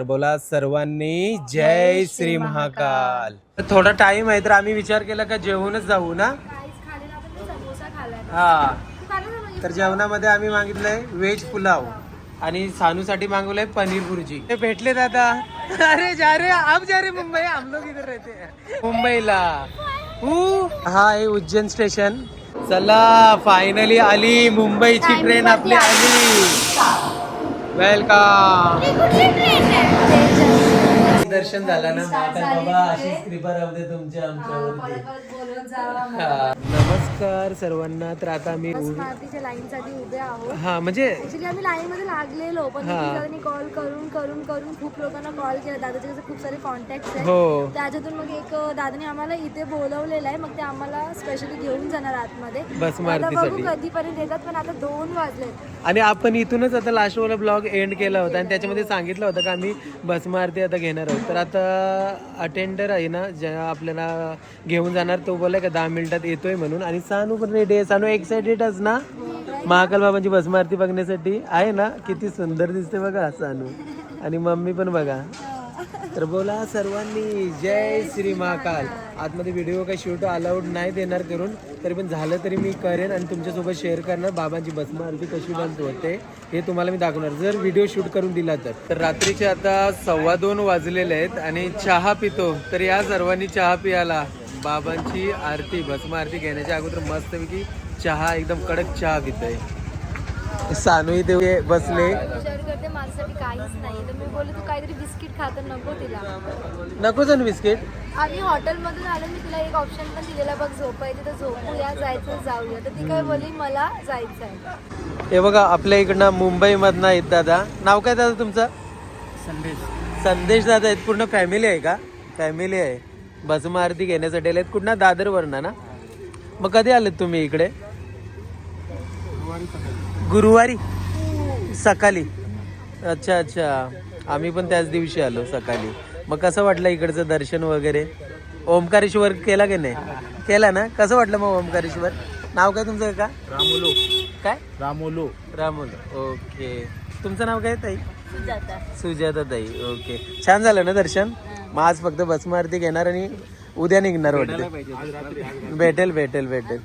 तर बोला सर्वांनी जय श्री महाकाल. थोडा टाइम आहे तर आम्ही विचार केला का जेवूनच जाऊ ना? हा. तर जेवणामध्ये आम्ही मागितलंय व्हेज पुलाव आणि सानूसाठी मागवलंय पनीर भुर्जी. ते भेटले दादा अरे जा रे आप जा रे मुंबई हम लोग इधर रहते हैं. मुंबईला. हू? हा आहे उज्जैन स्टेशन चला फायनली आली मुंबईची ट्रेन आपली आली. वेलकम दर्शन झालं ना आता बाबा अशीच कृपा राहू दे तुमच्या हा. नमस्कार सर्वांना तर आता मी लाईन साठी उभे आहोत. हा म्हणजे आम्ही लाईन मध्ये लागलेलो पण. दादानी कॉल करून करून करून खूप लोकांना कॉल केला. दादाचे कसे खूप सारे कॉन्टॅक्ट आहेत. हो. त्याच्यातून मग एक दादाने आम्हाला इथे बोलवलेलं आहे. मग ते आम्हाला स्पेशली घेऊन जाणार आतमध्ये. बस मारुतीसाठी. कधीपर्यंत येतात पण आता दोन वाजलेत. आणि आपण इथूनच आता लास्ट वाला ब्लॉग एंड केला होता आणि त्याच्यामध्ये सांगितलं होतं का आम्ही बस मारती आता घेणार आहोत. तर आता अटेंडर आहे ना ज्या आपल्याला घेऊन जाणार तो बोलाय का दहा मिनिटात येतोय म्हणून. आणि सानू पण रेडी आहे. सानू एक्साइटेडच ना? महाकाल बाबांची भस्मारती बघण्यासाठी. आहे ना? किती सुंदर दिसते बघा सानू. आणि मम्मी पण बघा. तर बोला सर्वांनी जय श्री महाकाल. आतमध्ये व्हिडिओ काही शूट अलाउड नाही देणार करून तरी पण झालं तरी मी करेन आणि तुमच्यासोबत शेअर करणार. बाबांची भस्म आरती कशी बनतो होते हे तुम्हाला मी दाखवणार. जर व्हिडिओ शूट करून दिला तर. तर रात्रीचे आता सव्वा दोन वाजलेले आहेत आणि चहा पितो. तर या सर्वांनी चहा पियाला. बाबांची आरती भस्म आरती घेण्याच्या अगोदर मस्तपैकी चहा एकदम कडक चहा पितोय. सानू इथे बसले. विचार करते माझ्यासाठी काहीच नाही. तर मी बोलले तू काहीतरी बिस्किट खा तर नको तिला. नको ना बिस्किट. आम्ही हॉटेलमधून आलो मी तुला एक ऑप्शन पण दिलेला बघ झोपायचं तर झोपूया जायचं जाऊया. तर ती काय बोलली मला जायचं आहे. हे बघा आपल्या इकडनं मुंबईमधनं आहेत दादा. नाव काय दादा तुमचं? संदेश. संदेश दादा आहेत. पूर्ण फॅमिली आहे का? फॅमिली आहे. भस्म आरती घेण्यासाठी आले आहेत कुठं दादरवरनं ना? मग कधी आलेत तुम्ही इकडे? गुरुवारी? सकाळी. अच्छा अच्छा. आम्ही पण त्याच दिवशी आलो सकाळी. मग कसं वाटलं इकडचं दर्शन वगैरे? ओमकारेश्वर केला की नाही? केला ना? कसं वाटलं मग ओमकारेश्वर नाव काय तुमचं का रामोलो. काय? रामोलो. रामुल. ओके. तुमचं नाव काय ताई? सुजाता. सुजाता ताई. ओके. छान झालं ना दर्शन? मग आज फक्त भस्म आरती घेणार आणि उद्या निघणार वाटते. भेटेल भेटेल भेटेल.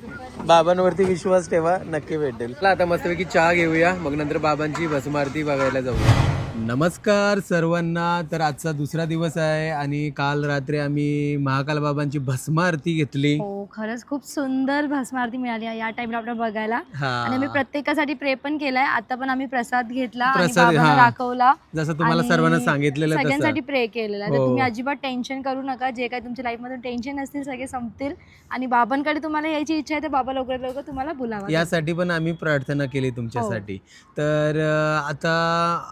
बाबांवरती विश्वास ठेवा नक्की भेटेल. चला आता मस्तपैकी चहा घेऊया. मग नंतर बाबांची भस्म आरती बघायला जाऊया. नमस्कार सर्वांना. तर आजचा दुसरा दिवस आहे आणि काल रात्री आम्ही महाकाल बाबांची भस्म आरती घेतली. हो खरंच खूप सुंदर भस्मारती मिळाली आहे या टाइमला आपल्याला बघायला. आणि आम्ही प्रत्येकासाठी प्रे पण केलाय. आता पण आम्ही प्रसाद घेतला आणि प्रसाद, बाबांना हा. दाखवला जसं तुम्हाला आणि सर्वांना सांगितलेलं तसं. सगळ्यांसाठी प्रे केलेला आहे. तर हो. तुम्ही अजिबात टेन्शन करू नका. जे काही तुमच्या लाईफमध्ये टेन्शन असतील सगळे संपतील. आणि बाबांकडे तुम्हाला यायची इच्छा आहे तर बाबा लवकरात लवकर तुम्हाला बोलावा. यासाठी पण आम्ही प्रार्थना केली हो. तुमच्यासाठी. तर अं, आता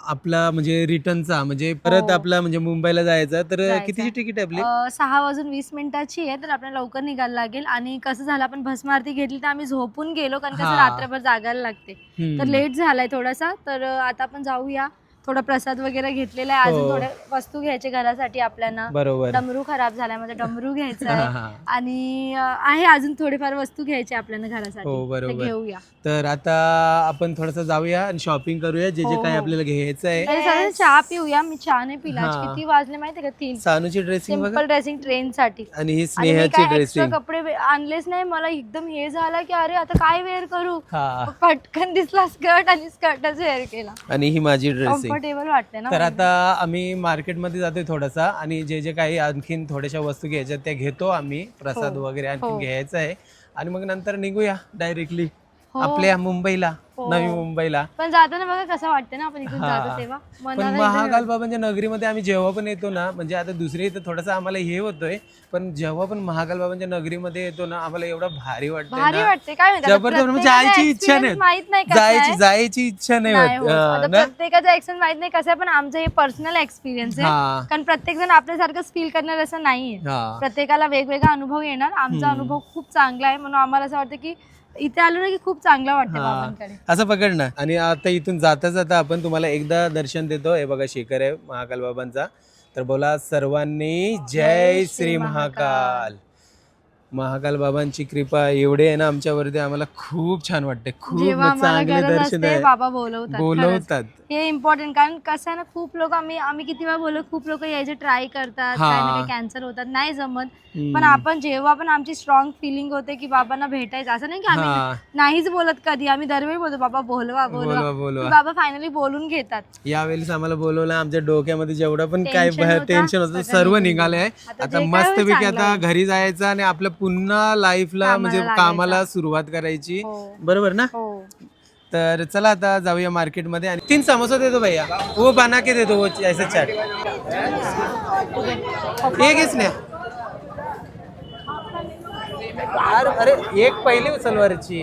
आपला म्हणजे रिटर्नचा म्हणजे परत हो. आपला म्हणजे मुंबईला जायचा तर जायचं. कितीची तिकीट आहे आपली अं, सहा वाजून वीस मिनिटाची आहे तर आपल्याला लवकर निघायला लागेल आणि कसं झालं आपण भस्मारती घेतली तर आम्ही झोपून गेलो कारण कसं हा. रात्रभर जागायला लागते हम्म. तर लेट झालाय थोडासा तर अं, आता आपण जाऊया थोडा प्रसाद वगैरे घेतलेला आहे. हो. अजून थोड्या वस्तू घ्यायचे घरासाठी आपल्याला. बरोबर. डमरू खराब झालाय माझा डमरू घ्यायचा हा, आहे. हा. आणि अं, आहे अजून थोडेफार वस्तू घ्यायच्या आपल्याला घरासाठी. हो, तर बरोबर. घेऊया. तर आता आपण थोडस जाऊया आणि शॉपिंग करूया. जे जे हो, काही हो. आपल्याला घ्यायचं आहे. चहा पिऊया. मी चहा नाही पिला. आज हा. किती वाजले माहितीये का? तीन. सानूची ड्रेसिंग बघा. सिंपल ड्रेसिंग ट्रेन साठी आणि ही आणि मी स्नेहाची काय एक्स्ट्रा ड्रेसिंग कपडे वे- आणलेच नाही. मला एकदम हे झालं की अरे आता काय वेअर करू? हा. पटकन दिसला स्कर्ट आणि स्कर्टच वेअर केला. आणि ही माझी ड्रेसिंग कम्फर्टेबल वाटते ना तर आता आम्ही मार्केटमध्ये जातोय थोडासा आणि जे जे काही आणखीन थोड्याशा वस्तू घ्यायच्या त्या घेतो आम्ही प्रसाद हो. वगैरे आणखीन हो. घ्यायचं आहे आणि मग नंतर निघूया डायरेक्टली. आपल्या मुंबईला हो. नवी मुंबईला. पण जाताना बघा कसं वाटतं ना आपण इथून हा. जातो तेव्हा पण मनाला एकदम महाकाल बाबांच्या नगरीमध्ये आम्ही जेव्हा पण येतो ना म्हणजे आता दुसरी इथं थोडंसं आम्हाला हे होतोय पण जेव्हा पण महाकाल बाबांच्या नगरीमध्ये येतो ना आम्हाला एवढं भारी वाटतंय भारी ना वाटते काय माहिती आता जबरदस्त म्हणजे प्रत्येकाचा जायची इच्छा experience माहीत नाही नाही कसा जायची आहे. जायची इच्छा नाही नाही होत. होत. हा, आता ना? प्रत्येकाचा एक्सपिरियन्स माहीत नाही कसं आहे पण आमचं हे पर्सनल एक्सपिरियन्स आहे. हा. कारण प्रत्येक जण आपल्यासारखंच फील करणार असं नाहीये. हा. प्रत्येकाला वेगवेगळा अनुभव येणार. आमचा. अनुभव खूप चांगला आहे. म्हणून आम्हाला असं वाटतं की इथे आलो ना की खूप चांगलं वाटतं हा. बाबांकडे. असं पकड ना. आणि आता इथून जाता जाता आपण तुम्हाला एकदा दर्शन देतो. हे बघा शेखर आहे महाकाल बाबांचा. तर बोला सर्वांनी जय श्री महाकाल. महाकाल बाबांची कृपा एवढे आहे ना आमच्यावरती आम्हाला खूप छान वाटते खूप जेव्हा आम्हाला चांगले गरज दर्शन असते आहे बाबा बोलवतात खरंच. बोलवतात हे इम्पॉर्टंट कारण कसं आहे ना खूप लोक आम्ही आम्ही किती वेळा बोललो खूप लोक यायचे ट्राय करतात हा. काही ना काही कॅन्सर होतात नाही जमत हम्म. पण आपण जेव्हा पण आमची स्ट्रॉंग फिलिंग होते की बाबांना भेटायचं असं नाही की हा. आम्ही नाहीच बोलत कधी आम्ही दरवेळी बोलतो बाबा बोलवा बोलवा, बोलवा बाबा फायनली बोलून घेतात यावेळेस आम्हाला बोलवलं आमच्या डोक्यामध्ये जेवढं पण काय Tension होतं, टेन्शन होतं सगळं सर्व निघून निघालंय. आता आता जे काय मस्तपैकी होईल आता चांगलं घरी जायचं आणि आपलं पुन्हा लाईफला कामाला म्हणजे लागायचं. कामाला सुरुवात करायची. हो. बरोबर ना? हो. तर चला आता जाऊया मार्केटमध्ये आणि तीन समोसा देतो भैया. वो बना के दे दो वो ऐसे चाट एक इसने अरे अरे एक पहिली उचलवारची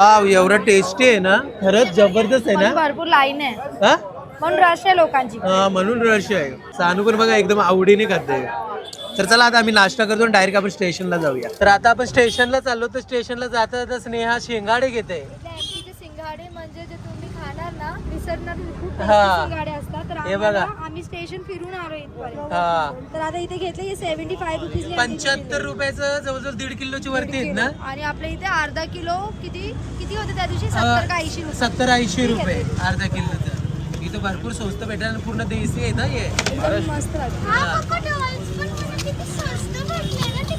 हा एवढं टेस्टी आहे ना? खरंच जबरदस्त आहे पण ना भरपूर लाईन आहे. हा? पण रश आहे लोकांची. हा, म्हणून रश आहे. सानू पण बघा एकदम आवडीने खाते. तर चला आता आम्ही नाश्ता करतो डायरेक्ट आपण स्टेशनला जाऊया. तर आता आपण स्टेशनला चाललो तर स्टेशनला जाता जाता स्नेहा शेंगाडे घेते. सिंगाडे म्हणजे जे तुम्ही खाणार ना विसरणार हा. सिंगाडे असतात. तर हे बघा. आम्हाला- आम्ही स्टेशन फिरून आलो इथपर्यंत. हा. तर आता इथे घेतले सेव्हन्टी फाय रुपीज पंच्याहत्तर रुपयाचं जवळजवळ दीड किलोची वरती आहेत ना? आणि आपल्या इथे अर्धा किलो किती किती होते त्या दिवशी? सत्तर का ऐंशी रुपये. सत्तर ऐंशी रुपये अर्धा किलोचं. इथं भरपूर स्वस्त भेटेल आणि पूर्ण देशी आहे ना हे? एकदम मस्त. लागते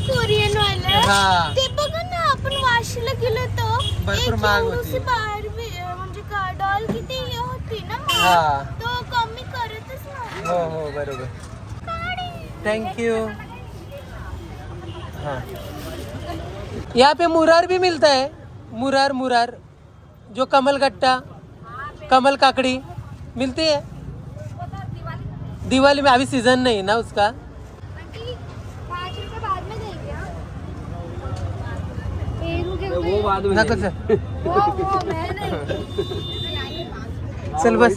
कोरियन वाले. हा. ते बघा ना आपण वाशीला गेलो तो भरपूर एक महाग एवढीशी होती. बारबी म्हणजे का डॉल किती हे होती ना महाग. हा. तो कमी करतच नव्हता. हो हो बरोबर. थैंक यू हाँ. यहाँ पे मुरार भी मिलता है. मुरार मुरार. जो कमल गट्टा कमल काकड़ी मिलती है? दिवाली में अभी सीज़न नहीं है ना उसका? नको. वो वो मैं नहीं चल बस।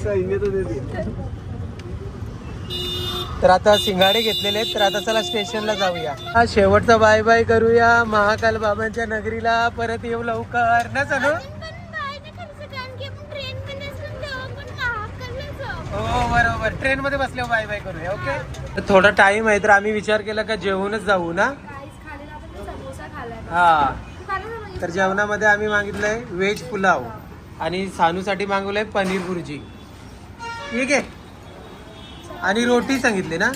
तर आता सिंगाडे घेतलेले आहेत तर आता चला स्टेशनला जाऊया. हा शेवटचा बाय बाय करूया. महाकाल बाबांच्या नगरीला परत येऊ लवकर. ना चालू हो बरोबर. ट्रेन मध्ये बसल्यावर बाय बाय करूया ओके थोडा टाइम आहे तर आम्ही विचार केला का जेवूनच जाऊ ना? हा तू खाल्ला ना म्हणजे तर जेवणामध्ये आम्ही मागितलंय व्हेज पुलाव आणि सानूसाठी मागवलंय पनीर भुर्जी. ठीक आहे? आणि रोटी सांगितली ना?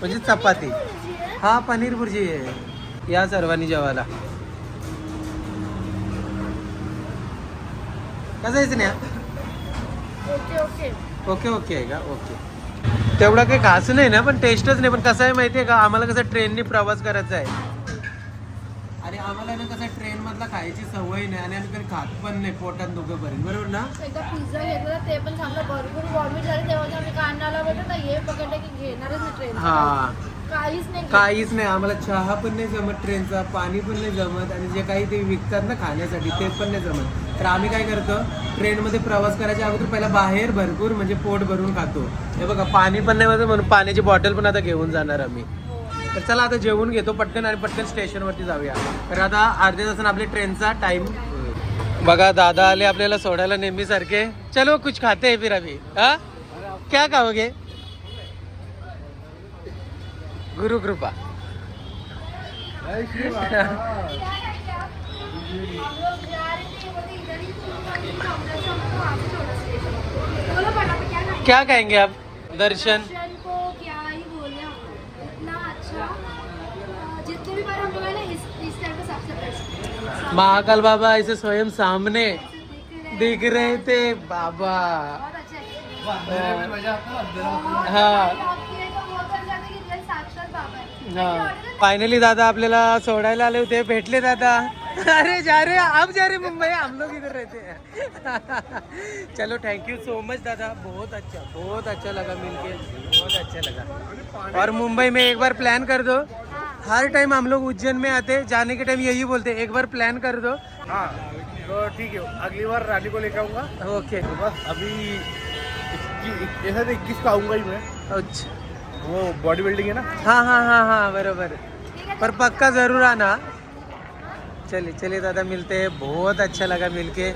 म्हणजे चपाती. हा पनीर भुर्जी आहे. या सर्वांनी जेवायला. कसं यायचं नाही ओके ओके आहे का? ओके. तेवढं काही खास नाही ना पण टेस्टच नाही. पण कसं आहे माहिती आहे का? आम्हाला कसं ट्रेननी प्रवास करायचा आहे. आणि आम्हाला ना कसं ट्रेन मधला खायची सवय नाही आणि आम्ही कधी खात पण नाही पोटात दोघं पर्यंत बरोबर ना? एकदा पिझ्झा घेतला ते पण चांगलं भरपूर वॉमिट झालं तेव्हा आम्ही कानाला बोलतो ना हे पकडलं की घेणारच नाही ट्रेन हा. काहीच नाही काहीच नाही आम्हाला चहा पण नाही जमत ट्रेनचा पाणी पण नाही जमत आणि जे काही ते विकतात ना खाण्यासाठी ते पण नाही जमत. तर आम्ही काय करतो ट्रेनमध्ये प्रवास करायच्या अगोदर पहिला बाहेर भरपूर म्हणजे पोट भरून खातो. हे बघा पाणी पण नाही म्हणून पाण्याची बॉटल पण आता घेऊन जाणार आम्ही. तर चला आता जेवून घेतो पटकन आणि पटकन स्टेशनवरती जाऊया. तर आता अर्ध्या तासानं आपल्या ट्रेनचा टाइम बघा दादा आले आपल्याला सोडायला नेहमी सारखे चलो कुछ खाते हैं फिर अभी. हा? क्या खाओगे? गुरु कृपा. क्या कहेंगे आप? दर्शन. महाकाल बाबा ऐसे स्वयं सामने दिख रहे थे, बाबा। अच्छा है। हा दादा आपल्याला सोडायला आले होते, भेटले दादा। अरे, जा रे आप जा रहे मुंबई, हम लोग इधर रहते हैं। चलो थैंक यू सो मच दादा, बहुत अच्छा बहुत अच्छा लगा मिलके, बहुत अच्छा लगा। और मुंबई में एक बार प्लान कर दो। हर टाइम हम लोग उज्जैन में आते हैं, जाने के टाइम यही बोलते हैं, एक बार प्लान कर दो। हाँ तो ठीक है अगली बार रानी को लेकर आऊँगा। ओके तो बस अभी ऐसा तो इक्कीस का आऊँगा ही मैं। अच्छा। वो बॉडी बिल्डिंग है ना? हाँ हाँ हाँ हाँ बरोबर। पर पक्का ज़रूर आना। चलिए चलिए दादा मिलते हैं। बहुत अच्छा लगा मिलके।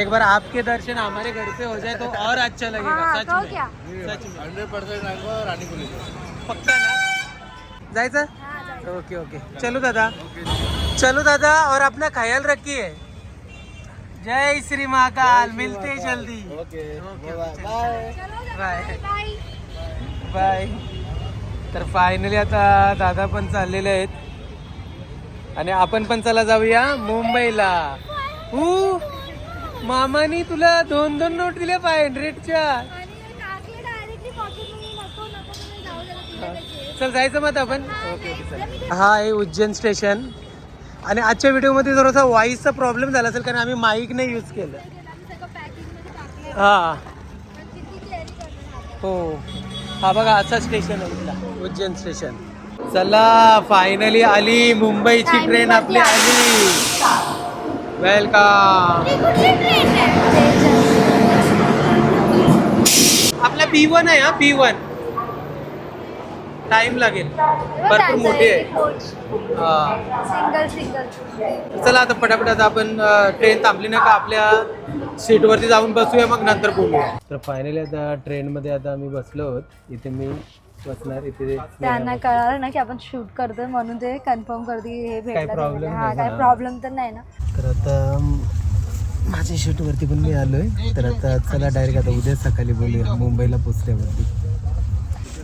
एक बार आपके दर्शन हमारे घर पे हो जाए तो और अच्छा लगेगा हाँ, सच तो में। क्या? सच में। हंड्रेड परसेंट आऊँगा रानी को लेकर पक्का ना? जायचं हाँ, जायचं. Okay okay. चलो दादा. चलो दादा और अपना ख्याल रखिए। जय श्री महाकाल मिलते जल्दी। Okay bye. बाय. बाय तर फायनली आता दादा पण चाललेले आहेत. आणि आपण पण चला जाऊया मुंबईला. हू मामानी तुला दोन दोन नोट दिल्या फाय हंड्रेडच्या आणि काकी डायरेक्टली पॉकेटमध्ये नको नको तुम्ही जाऊ द्या तुझ्याकडे चल जायचं मग आपण. ओके ओके चल. हा आहे उज्जैन स्टेशन. आणि आजच्या व्हिडिओमध्ये थोडासा व्हॉइसचा प्रॉब्लेम झाला असेल कारण आम्ही माईक नाही यूज केलं. हा. हो. हा बघा असा स्टेशन आहे उज्जैन स्टेशन चला फायनली आली मुंबईची ट्रेन आपली आली. वेलकम आपला बी वन आहे हा बी वन टाइम लागेल. भरपूर मोठी आहे. हा. सिंगल सिंगल चला आता पटापट आता आपण ट्रेन थांबली ना का आपल्या सीटवरती जाऊन बसूया मग नंतर बोलूया. तर फायनली आता ट्रेनमध्ये आता आम्ही बसलो आहोत. इथे मी बसणार इथे त्यांना कळालं ना की आपण शूट करतोय म्हणून ते कन्फर्म करते की हे भेटलं ते problem भेटलं. हा नाही, काय हा. प्रॉब्लेम तर नाही ना. तर आता माझ्या शूटवरती पण मी आलोय. तर आता चला डायरेक्ट आता उद्या सकाळी बोलूया मुंबईला पोचल्यावरती.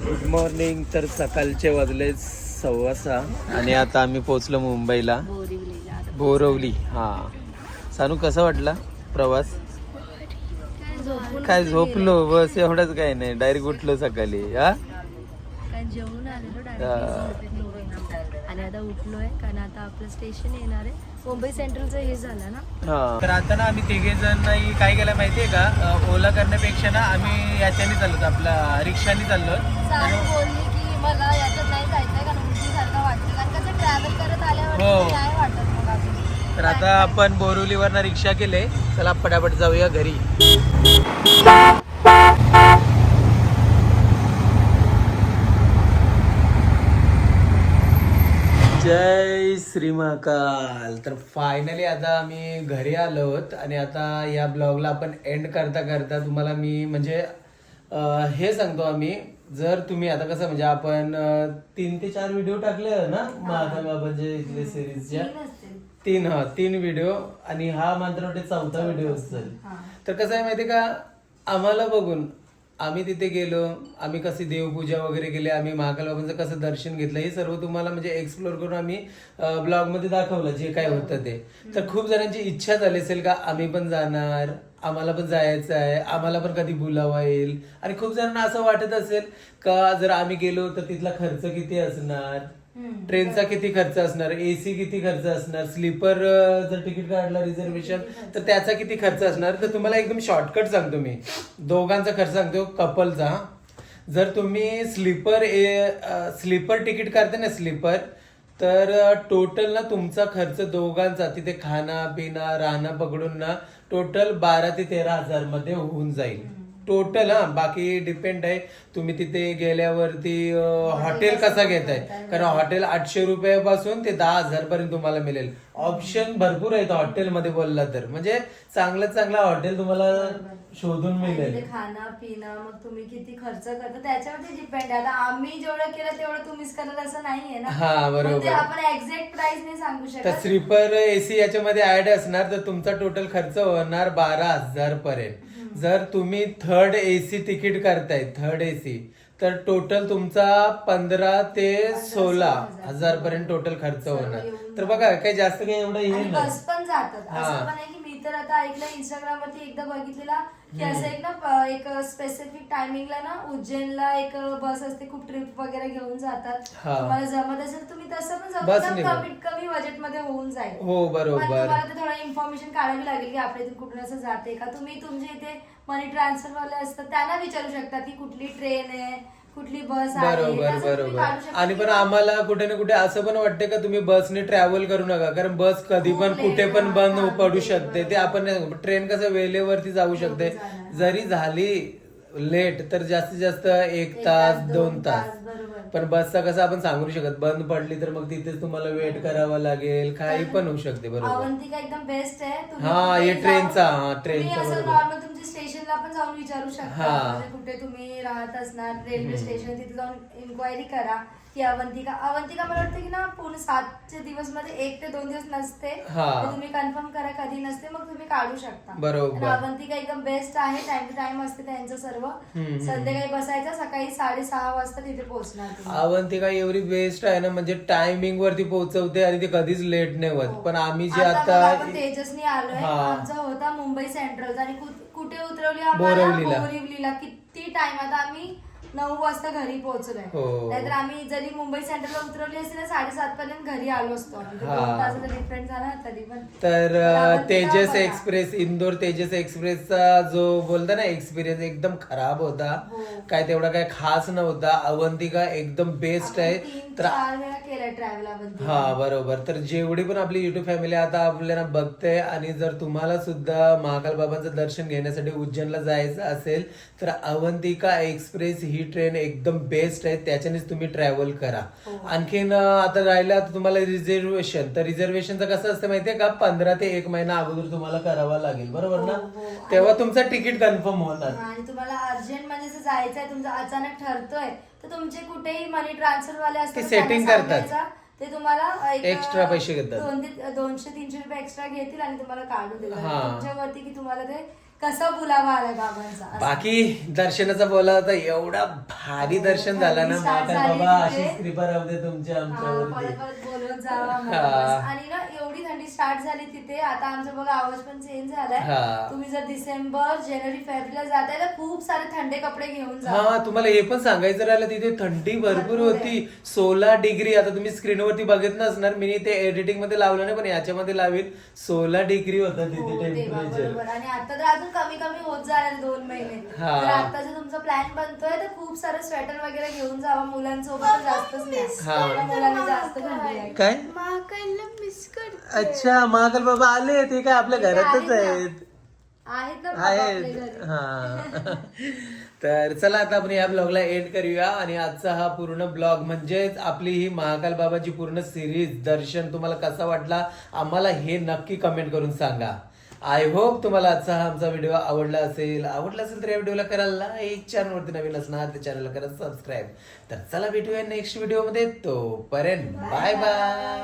गुड मॉर्निंग तर सकाळचे वाजले सव्वा सहा. आणि आता आम्ही पोचलो मुंबईला. बोरवली हा. सानू कसं वाटला प्रवास? काय झोपलो बस एवढंच काय नाही. डायरेक्ट उठलो सकाळी हा? काय जेवून आलेलो. डायरेक्ट आणि आता उठलोय कारण आता आपलं स्टेशन येणार आहे. मुंबई सेंट्रलचं हे झालं ना? हा. तर आता ना आम्ही तिघे जण काय केलं माहितीये का? अ, ओला करण्यापेक्षा ना आम्ही याच्याने चाललो आपला रिक्षाने चाललो बोलली की मला याच्यात नाही जायचंय कारण उलटीसारखं वाटतं. कारण कसं ट्रॅव्हल करत आल्यावर हो. नाही वाटत मग अजून. तर आता आपण बोरिवलीवरनं रिक्षा केले. चला पटापट जाऊया घरी. जय श्री महाकाल तर फायनली आता आम्ही घरी आलो आहोत आणि आता या ब्लॉगला आपण एंड करता करता तुम्हाला मी म्हणजे हे सांगतो आम्ही जर तुम्ही आता कसं म्हणजे आपण तीन ते चार व्हिडिओ टाकले ना महात्मा बाबांचे इथले सिरीजच्या तीन हा तीन व्हिडिओ आणि हा मात्र चौथा व्हिडिओ असेल. तर कसं आहे माहितीये का आम्हाला बघून आम्ही तिथे गेलो आम्ही कशी देवपूजा वगैरे केली आम्ही महाकाल बाबांचं कसं दर्शन घेतलं हे सर्व तुम्हाला म्हणजे एक्सप्लोर करून आम्ही ब्लॉगमध्ये दाखवलं जे काय होतं ते. तर खूप जणांची इच्छा झाली असेल का आम्ही पण जाणार आम्हाला पण जायचं आहे आम्हाला पण कधी बोलावा येईल. आणि खूप जणांना असं वाटत असेल का जर आम्ही गेलो तर तिथला खर्च किती असणार? ट्रेनचा किती खर्च असणार एसी किती खर्च असणार स्लीपर जर तिकीट काढलं रिझर्वेशन तर त्याचा किती खर्च असणार? तर तुम्हाला एकदम शॉर्टकट सांगतो मी. दोघांचा खर्च सांगतो कपलचा जर तुम्ही स्लीपर स्लीपर तिकीट काढते ना स्लीपर तर टोटल ना तुमचा खर्च दोघांचा तिथे खाना पिना राहणं पकडून ना टोटल बारा ते तेरा हजारमध्ये होऊन जाईल. टोटल हा. बाकी डिपेंड आहे. तुम्ही तिथे गेल्यावरती हॉटेल कसा घेताय? कारण हॉटेल आठशे रुपयापासून ते दहा हजार पर्यंत तुम्हाला मिळेल. ऑप्शन भरपूर आहेत हॉटेलमध्ये बोलला तर. म्हणजे चांगलं चांगलं हॉटेल तुम्हाला शोधून मिळेल. खाणं पिणं मग तुम्ही किती खर्च करता त्याच्यावरती डिपेंड आहे. आता आम्ही जेवढं केलं तेवढं तुम्हीच करणार असं नाहीये ना? हा, बरोबर. मग ते आपण एक्झॅक्ट प्राइस नाही सांगू तर शकत स्लीपर एसी याच्यामध्ये ऍड असणार तर तुमचा टोटल खर्च होणार बारा हजार पर्यंत जर तुम्ही थर्ड एसी तिकीट करताय थर्ड एसी तर टोटल तुमचा पंधरा ते सोळा हजार पर्यंत टोटल खर्च होणार तर बघा काही जास्त काही एवढं हे आणि नाही बस पण जातात. असं पण आहे की मी तर आता ऐकलं इंस्टाग्राम वरती एकदा बघितलेला की असं एक ना प- एक स्पेसिफिक टायमिंगला ना उज्जैनला एक बस असते खूप ट्रिप वगैरे घेऊन जातात हा. तुम्हाला जमत असेल तुम्ही तसं पण जाऊ बस शकता. ने पण. कमी बजेटमध्ये होऊन जाईल. हो बरोबर. तुम्हाला ते थोडं इन्फॉर्मेशन काढावी लागेल की आपल्या इथून कुठून असं जाते का? तुम्ही तुमच्या इथे मनी ट्रान्सफर वाले असतात त्यांना विचारू शकता की कुठली ट्रेन आहे कुठली बस बरोबर बरोबर. शकता. आणि पण आम्हाला कुठे ना कुठे असं पण वाटतं का तुम्ही बसने ट्रॅव्हल करू नका? कारण बस कधी पण late कुठे पण हा, बंद हा, पडू शकते. ते आपण ट्रेन कसं वेळेवरती जाऊ शकते. जाणार. जरी झाली लेट तर जास्तीत जास्त एक तास दोन तास. बरोबर. पण बसचा कसं आपण सांगू शकत. बंद पडली तर मग तिथेच तुम्हाला वेट करावा लागेल. काही पण होऊ शकते बरोबर. अवंतिका एकदम बेस्ट आहे. तुम्ही हा, हे ट्रेनचा, हा, ट्रेनचा तुम्ही असं बरोबर. नॉर्मल तुमच्या स्टेशनला पण जाऊन विचारू शकता. हा. म्हणजे कुठे तुम्ही राहत असणार रेल्वे स्टेशन तिथे जाऊन इन्क्वायरी करा. की अवंतिका अवंतिका मला वाटतं की ना पूर्ण सातचे दिवसमध्ये एक ते दोन दिवस नसते हा. तर तुम्ही कन्फर्म करा कधी नसते मग तुम्ही काढू शकता बरोबर. अवंतिका एकदम बेस्ट आहे टाइम टू टाइम असते त्यांचं सर्व हम्म. संध्याकाळी बसायचं सकाळी साडेसहा वाजता तिथे पोहोचणार तुम्ही. अवंतिका एवढी बेस्ट आहे ना म्हणजे टायमिंग वरती पोहोचवते आणि ती कधीच लेट नाही होत पण आम्ही जे आता बघा, आता आपण तेजसनी आलोय हा. आमचा होता मुंबई सेंट्रल आणि कु- कुठे उतरवली आम्हाला बोरिवलीला. बोरिवलीला किती टाइम आता आम्ही नऊ वाजता घरी पोहोचलोय हो. नाहीतर आम्ही जरी मुंबई सेंट्रलला उतरवली असती ना साडेसात पर्यंत घरी आलो असतो आम्ही. हा. दोन तासाचा डिफरंट झाला तरी पण तर अ, तेजस. एक्सप्रेस इंदोर तेजस एक्सप्रेसचा जो बोलता ना एक्सपिरियन्स एकदम खराब होता हो. काय तेवढा काय खास नव्हता अवंतिका एकदम बेस्ट आहे तीन तर चार वेळा केलाय ट्रॅव्हल आपण हा बरोबर तर जेवढी पण आपली युट्यूब फॅमिली आता आपल्याला बघते आणि जर तुम्हाला सुद्धा महाकाल बाबांचं दर्शन घेण्यासाठी उज्जैनला जायचं असेल तर अवंतिका एक्सप्रेस ही ट्रेन एकदम बेस्ट आहे त्याच्यानेच तुम्ही ट्रॅव्हल करा हो. आणखीन आता राहिलं तुम्हाला रिझर्वेशन तर रिझर्वेशनचं कसं असतं माहितीये का पंधरा ते एक महिना अगोदर तुम्हाला करावा लागेल बरोबर ना हो, हो. तेव्हा तुमचं तिकीट कन्फर्म होणार आणि तुम्हाला अर्जंट म्हणजे जायचंय तुमचं अचानक ठरतोय तर तुमचे कुठेही मनी ट्रान्सफर वाले असतात त्यांना setting करतात. ते तुम्हाला एक, Extra पैसे घेतात. दोनशे तीनशे रुपये एक्स्ट्रा घेतील आणि तुम्हाला काढून देतील हा. तुमच्यावरती की तुम्हाला ते कसा बुलावा आलाय बाबांचा? असं. बाकी दर्शनाचा बोला होता एवढा भारी दर्शन झाला ना झाली बाबा तिथे. अशीच कृपा राहू दे तुमच्या हा, आमच्यावरती. परत बोलवत जावा हा. बस. आणि ना एवढी थंडी स्टार्ट झाली तिथे. आता आमचा बघा आवाज पण चेंज झालाय. हा. तुम्ही जर डिसेंबर जानेवारी फेब्रुवारीला जाताय तर खूप सारे थंडे कपडे घेऊन जा. हा तुम्हाला हे पण सांगायचं राहिलं तिथे थंडी भरपूर भरपूर होती. सोळा डिग्री आता तुम्ही स्क्रीनवरती बघित नसणार. मी ते एडिटिंगमध्ये लावलं नाही पण याच्यामध्ये लावीन. सोळा डिग्री होता तिथे हो, टेम्परेचर बरोबर. आणि आता तर अजून कमी कमी होत जाणार दोन महिने. हा. तर आता जर तुमचा प्लॅन बनतोय तर खूप सारं स्वेटर वगैरे घेऊन जावा. मुलांसोबत जास्तच हा. मुलांना जास्त थंडी आहे. काय? महाकालला मिस करते. अच्छा महाकाल बाबा आले ते काय आपल्या घरातच आहेत. आहेत. आहेत ना बाबा आपल्या आहेत घरी. हा. तर चला आता आपण या ब्लॉगला एंड करूया. आणि आजचा हा पूर्ण ब्लॉग म्हणजेच आपली ही महाकाल बाबाची पूर्ण सिरीज दर्शन तुम्हाला कसा वाटला आम्हाला हे नक्की कमेंट करून सांगा. आय होप तुम्हाला आजचा हा आमचा व्हिडिओ आवडला असेल. आवडला असेल तर या व्हिडिओला करा लाईक चॅनलवरती नवीन असणार त्या चॅनलला करा सबस्क्राईब तर चला भेटूया नेक्स्ट व्हिडिओमध्ये तोपर्यंत बाय बाय